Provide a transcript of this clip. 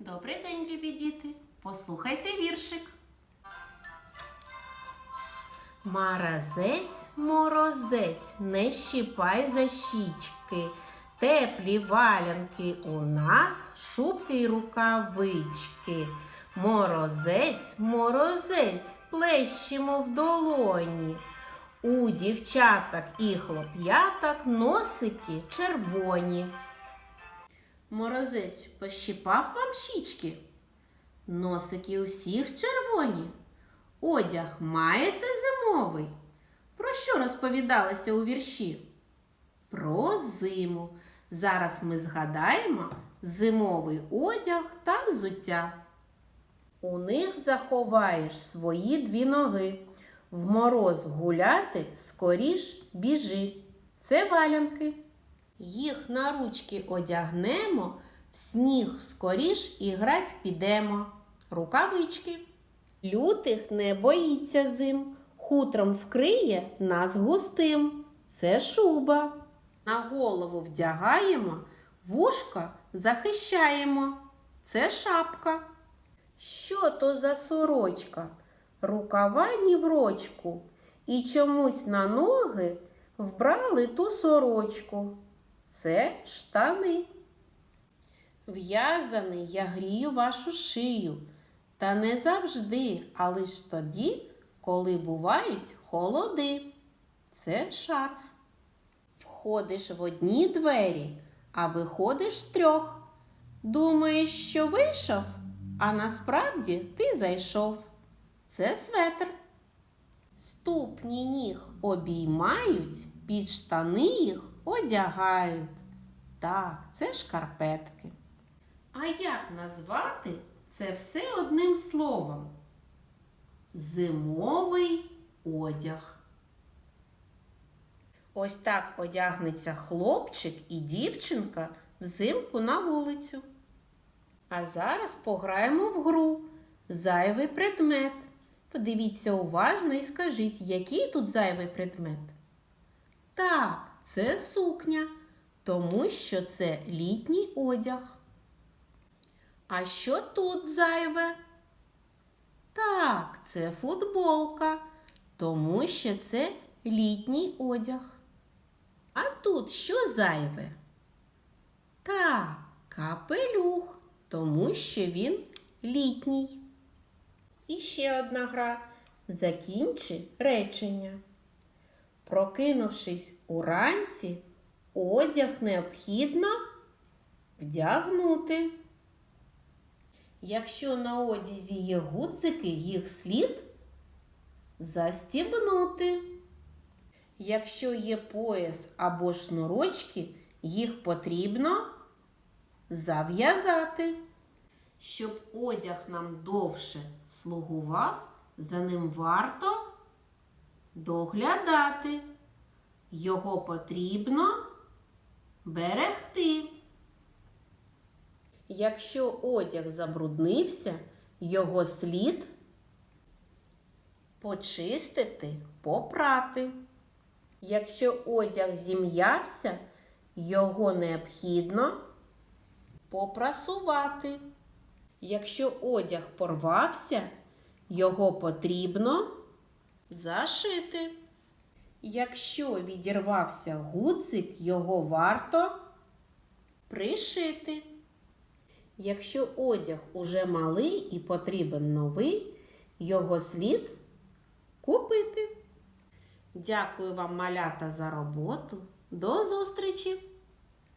Добрий день, любі діти. Послухайте віршик. Маразець, морозець, не щіпай за щічки. Теплі валянки у нас, шубки й рукавички. Морозець, морозець, плещемо в долоні. У дівчаток і хлоп'яток носики червоні. Морозець пощипав вам щічки? Носики у всіх червоні. Одяг маєте зимовий? Про що розповідалося у вірші? Про зиму. Зараз ми згадаємо зимовий одяг та взуття. У них заховаєш свої дві ноги. В мороз гуляти скоріш біжи. Це валянки. Їх на ручки одягнемо, в сніг скоріш і грать підемо. Рукавички. Лютих не боїться зим, хутром вкриє нас густим. Це шуба. На голову вдягаємо, вушка захищаємо. Це шапка. Що то за сорочка? Рукава ні в рочку. І чомусь на ноги вбрали ту сорочку. Це штани. В'язаний я грію вашу шию. Та не завжди, а лиш тоді, коли бувають холоди. Це шарф. Входиш в одні двері, а виходиш з трьох. Думаєш, що вийшов, а насправді ти зайшов. Це светр. Ступні ніг обіймають, під штани їх одягають. Так, це шкарпетки. А як назвати це все одним словом? Зимовий одяг. Ось так одягнеться хлопчик і дівчинка взимку на вулицю. А зараз пограємо в гру Зайвий предмет. Подивіться уважно і скажіть, який тут зайвий предмет? Так, це сукня, тому що це літній одяг. А що тут зайве? Так, це футболка, тому що це літній одяг. А тут що зайве? Так, капелюх, тому що він літній. І ще одна гра. Закінчи речення. Прокинувшись уранці, одяг необхідно вдягнути. Якщо на одязі є гудзики, їх слід застібнути. Якщо є пояс або шнурочки, їх потрібно зав'язати. Щоб одяг нам довше слугував, за ним варто доглядати. Його потрібно берегти. Якщо одяг забруднився, його слід почистити, попрати. Якщо одяг зім'явся, його необхідно попрасувати. Якщо одяг порвався, його потрібно зашити. Якщо відірвався гудзик, його варто пришити. Якщо одяг уже малий і потрібен новий, його слід купити. Дякую вам, малята, за роботу. До зустрічі!